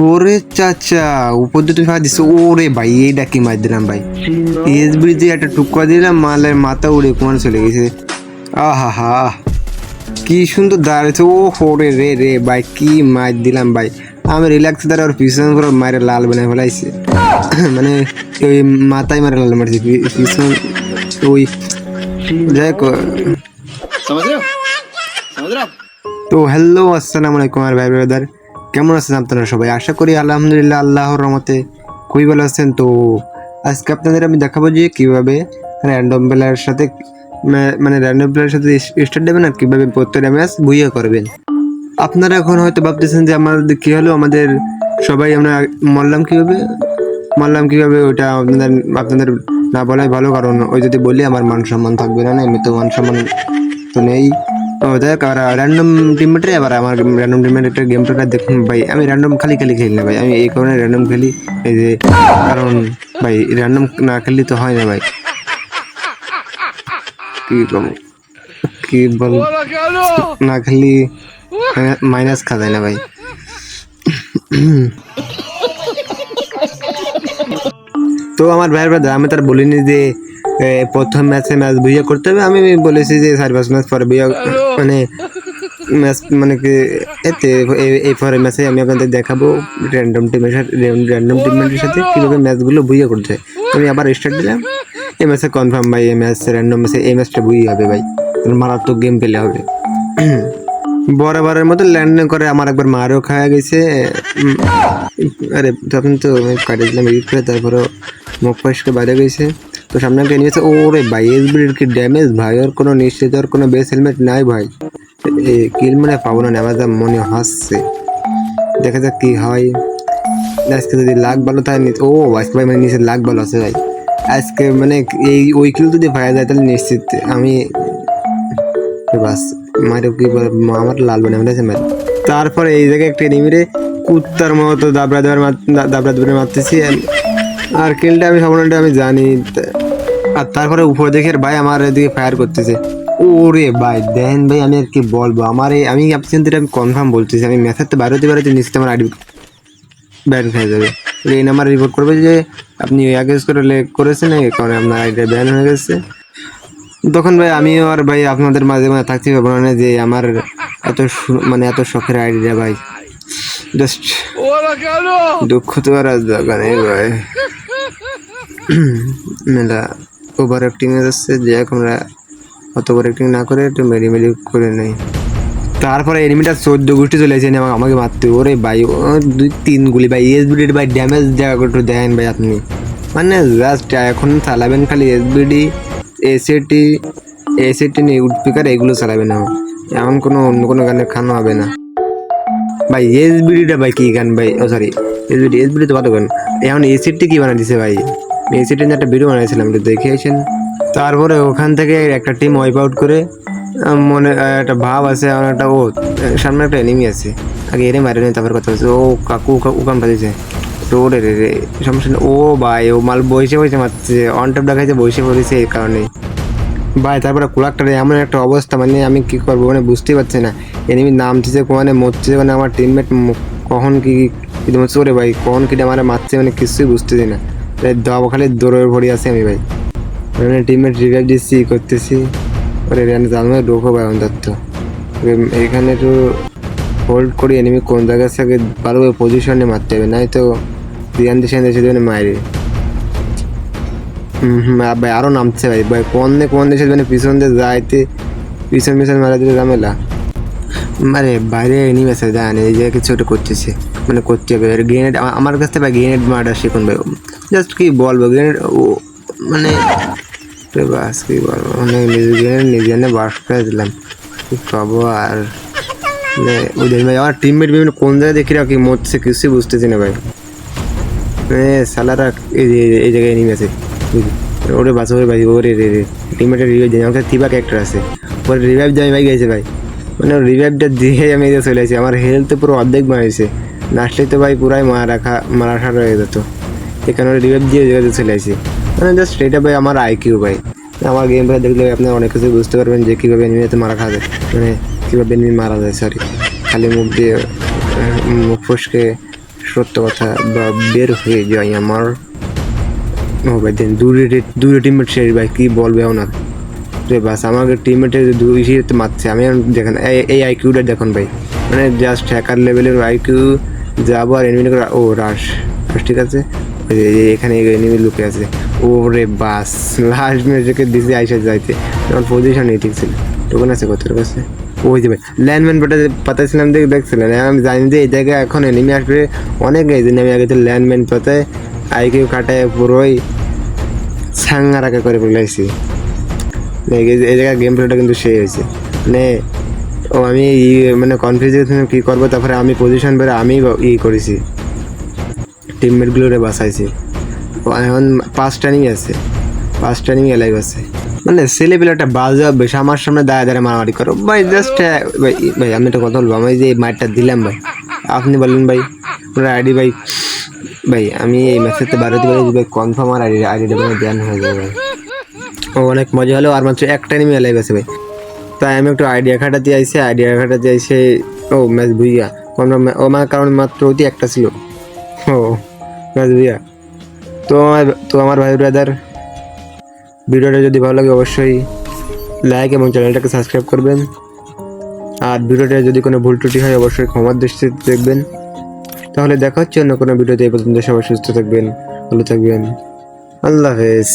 ওরে চাচা উপর দুটো ফা দিছে। ওরে ভাই এইটা কি মার দিলাম ভাই? এস ব্রিজে একটা টুকরা দিলাম মালের মাথা উড়ে কোন চলে গেছে। আহা হা কি সুন্দর দাঁড়িয়েছে ও হরে রে রে ভাই কি মার দিলাম ভাই। আমি রিল্যাক্স দ্বারা ওর পিছন করে মারে লাল বানায় ফেলাইছে। মানে ওই মাথায় মারে লাল মারছে পিছন ওই যাই তো হ্যালো আসসালাম আলাইকুম আর ভাই ব্রাদার কেমন আছেন আপনারা সবাই? আশা করি আলহামদুলিল্লাহ আল্লাহর রহমতে খুবই ভালো আছেন। তো আজকে আপনাদের আমি দেখাবো যে কীভাবে র্যান্ডম প্লেয়ারের সাথে মানে র্যান্ডম প্লেয়ারের সাথে স্টার্ট দেবেন আর কীভাবে প্রত্যেকটা ম্যাচ বুঝিয়ে করবেন। আপনারা এখন হয়তো ভাবতেছেন যে আমাদের কী হলো? আমাদের সবাই আমরা মরলাম কীভাবে? মরলাম কীভাবে? ওইটা আপনাদের আপনাদের না বলাই ভালো, কারণ ওই যদি বলি আমার মান সম্মান থাকবে না এমনি তো মান সম্মান তো নেই। দেখ আর র্যান্ডম টিমমেটে এবার আমার র্যান্ডম টিমমেটের গেম প্লেটা দেখুন ভাই আমি র্যান্ডম খালি খালি খেলি না ভাই আমি এই কারণে র্যান্ডম খেলি এই যে কারণ ভাই র্যান্ডম না খেললে তো হয় না ভাই কি কি বল না খেললি মাইনাস খা যায় না ভাই তো আমার ভাইয়ের ব্রাদার আমি তার বলিনি যে প্রথম ম্যাচে ম্যাচ বুঝিয়ে করতে হবে আমি বলেছি যে পাঁচ ম্যাচ পরে বুঝিয়ে মানে ম্যাচ মানে কি এতে এই- পরের ম্যাচে আমি আপনাদের দেখাবো র্যান্ডম টিমের সাথে র্যান্ডম টিমের সাথে কীভাবে ম্যাচগুলো বুঝিয়ে করতে হয় আমি আবার স্টার্ট দিলাম। এই ম্যাচে কনফার্ম ভাই এই ম্যাচ র্যান্ডম ম্যাচে এই ম্যাচটা বুঝিয়ে হবে ভাই। মারাত্মক গেম পেলে হবে। বরাবরের মতো ল্যান্ড করে আমার একবার মারও খাওয়া গেছে। আরে তখন তো কাটে দিলাম এডিট করে তারপরে মুখ ফসকে বাইরে গেছে। তো সামনে একটা নিয়েছে, ওরে ভাই এসবির কি ড্যামেজ ভাই? ওর কোনো নিশ্চিত, ওর কোনো বেস হেলমেট নাই ভাই। কিল মানে পাবো না, নেওয়া যা মনে হচ্ছে। দেখা যাক কি হয়। আজকে যদি লাখ ভালো থাকে ও, আজকে ভাই মানে নিচে লাখ ভালো আছে ভাই। আজকে মানে এই, ওই কিল যদি পাওয়া যায়, তাহলে নিশ্চিত আমি বাস, মারে কি আমার লাল বানে ফেলেছে মারে। তারপরে এই জায়গায় একটা এনিমিরে কুত্তার মতো দাবড়া দেবার দাবড়া দেবার মারতেছি। আর- কিলটা আমি সম্পূর্ণটা আমি জানি। আর তারপরে উপর দেখে ভাই আমার এদিকে ফায়ার করতেছে। ওরে ভাই দেন ভাই আমি আর কি বলব? আমার এই আমি আপনাদের আমি কনফার্ম বলতেছি। আমি ম্যাথের তো বাইরে হতে পারে নিশ্চিত আমার আইডি ব্যান হয়ে যাবে। এই নাম্বার রিপোর্ট করবে যে আপনি অ্যাগেজ করে করেছেন এই কারণে আপনার আইডিটা ব্যান হয়ে গেছে। তখন ভাই আমিও আর ভাই আপনাদের মাঝে মাঝে থাকতে পারব না যে আমার এত মানে এত শখের আইডিয়া ভাই। জাস্ট দুঃখ তো আর আজ জায়গা ভাই। মেলা ওভার অ্যাক্টিং যাচ্ছে যে আমরা অত ওভার অ্যাক্টিং না করে একটু মেরি মেরি করে নেই। তারপরে এনিমিটা চোদ্দ গোষ্ঠী চলে এসে আমাকে মারতে। ওরে ভাই দুই তিন গুলি, ভাই এস বিডির ভাই ড্যামেজ দেওয়া একটু দেখেন ভাই আপনি। মানে জাস্ট এখন চালাবেন খালি এস বিডি এসিটি এসিটি নিয়ে উডপিকার এগুলো চালাবেন এমন কোনো অন্য কোনো গানের খানো হবে না। ভাই এস বিডিটা ভাই কি গান ভাই? ও sorry S BD S BD তো ভালো গান? এখন এসিটি কি বানা দিছে ভাই? নিয়ে একটা ভিডিও বানাইছিলাম একটু দেখেছেন তারপরে ওখান থেকে একটা টিম ওয়াইপ আউট করে মনে একটা ভাব আছে আমার একটা ও সামনে একটা এনিমি আছে আগে এরে মারে নেই তারপর কথা বলছে ও কাকু ওখান পাঠিয়েছে তো ওরে রে রে সমস্যা। ও ভাই ও মাল বসে বসে মারছে অন টপ দেখাইছে বসে পড়েছে এই কারণে ভাই তারপরে কুলাকটার এমন একটা অবস্থা মানে আমি কি করব মানে বুঝতেই পারছি না এনিমি নামতেছে মানে মরছে মানে আমার টিমমেট কখন কি হচ্ছে ওরে ভাই কখন কি আমার মারছে মানে কিছুই বুঝতেছি না দাও, খালি দৌড়ের ভরি আছে আমি ভাই। মানে টিমমেট রিভাইভ দিচ্ছি করতেছি। ওরে রেন জানবে ঢোকো ভাই অন্তত। এখানে একটু হোল্ড করি এনিমি কোন জায়গা থেকে ভালোভাবে পজিশনে মারতে হবে নাই তো দিয়ান দিশান দেশে দেবেন মায়ের হুম হুম ভাই, আরও নামছে ভাই ভাই, কোন দিকে, কোন দেশে মানে পিছন দিয়ে যাইতে, পিছন পিছন মারা দিলে ঝামেলা। আরে বাইরে এনিমি আছে, জান, এই যে কিছু একটা করতেছে। মানে করতে হবে গ্রেনেড আমার কাছ থেকে ভাই গ্রেনেড মার্ডার শিখুন ভাই জাস্ট কি বলব ও মানে বাস কি বলব মানে নিজে গ্রেনেড নিজে বাস করে দিলাম। কি আর মানে ওদের ভাই, আমার টিমমেট বিভিন্ন কোন জায়গায় দেখি রাখি মরছে, কিছুই বুঝতেছি না ভাই। এ সালারা এই জায়গায় নেমে আছে। ওরে বাসা, ওরে ভাই ওরে, রে রে। টিমেটের রিভাইভ দিয়ে আমাকে থিবা ক্যারেক্টার আছে। ওর রিভাইভ দিয়ে আমি ভাই, গেছে, ভাই। মানে রিভাইভটা দিয়ে আমি চলে আসি। আমার হেলথ পুরো অর্ধেক বানিয়েছে নাচলে তো ভাই পুরাই মারা রাখা মারা রয়ে যেত। এখানে রিভাইভ দিয়ে জায়গাতে চলে আসি। মানে জাস্ট এটা ভাই আমার আইকিউ ভাই। আমার গেম প্লে দেখলে আপনি অনেক কিছু বুঝতে পারবেন যে কীভাবে এনিমিতে মারা খাবে মানে কীভাবে এনিমি মারা যায় সরি খালি মুখ দিয়ে মুখ ফসকে সত্য কথা বা বের হয়ে যায় আমার। ও ভাই, দেন দূরে দূরে টিমমেট শেষ ভাই, কী বলবে ওনার? রে বাস, আমাকে টিমমেটের দুই ইসিতে মারছে। আমি দেখেন, এই- এই আইকিউটা দেখুন ভাই। মানে জাস্ট হ্যাকার লেভেলের আইকিউ যাব আর এনিমি ও রাশ ঠিক আছে? এখানে এনিমি লুকে আছে। ও রে বাস লাস্ট ম্যাচকে দিছে, আইসা যাইতে। আমার পজিশন এই ঠিক ছিল। টোকন আছে কত? কাছে ওই যে ভাই, ল্যান্ডম্যান পাতা পাতাছিলাম দেখে দেখছিলেন? আমি জানি যে এই জায়গায় এখন এনিমি আসবে। অনেক এই জন্য আমি আগে তো ল্যান্ডম্যান পাতায়, আইকিউ কাটায়, পুরোই সাঙ্গারাকে করে ফেলাইছি এই জায়গায় গেম প্লেটা কিন্তু সেই হয়েছে। মানে ও আমি মানে কনফিউজ কী করব, তারপরে আমি পজিশন বেড়ে আমি ই করেছি। টিমমেটগুলোরে বাঁচাইছি। এখন পাঁচটা নিয়ে আছে। পাঁচটা নিয়ে এলাইভ আছে। মানে ছেলে একটা বাজে বেশ, আমার সামনে দাঁড়া দাঁড়া মারামারি করো। ভাই জাস্ট ভাই ভাই, আমি একটা কথা বলব। আমি যে মাইটটা দিলাম, ভাই, আপনি বললেন ভাই আপনার আইডি ভাই ভাই, আমি এই ম্যাচের তো বারোতে পারি ভাই কনফার্ম আর আইডি আইডিটা মানে ব্যান হয়ে যাবে, ভাই। ও, অনেক মজা হলো, আর মাত্র একটা নিমে লাইভ আছে, ভাই। তাই আমি একটু আইডিয়া খাটাতে আইসে আইডিয়া খাটাতে আইসে ও ম্যাচ বুঝিয়া কোন ও আমার কারণ মাত্র ওইটি একটা ছিল। ও ভুইয়া তো আমার তো আমার ভাই ব্রাদার ভিডিওটা যদি ভালো লাগে অবশ্যই লাইক এবং চ্যানেলটাকে সাবস্ক্রাইব করবেন। আর ভিডিওটা যদি কোনো ভুল ত্রুটি হয় অবশ্যই ক্ষমার দৃষ্টিতে দেখবেন। তাহলে দেখা হচ্ছে অন্য কোনো ভিডিওতে, এই পর্যন্ত সবাই সুস্থ থাকবেন, ভালো থাকবেন। আল্লাহ হাফেজ।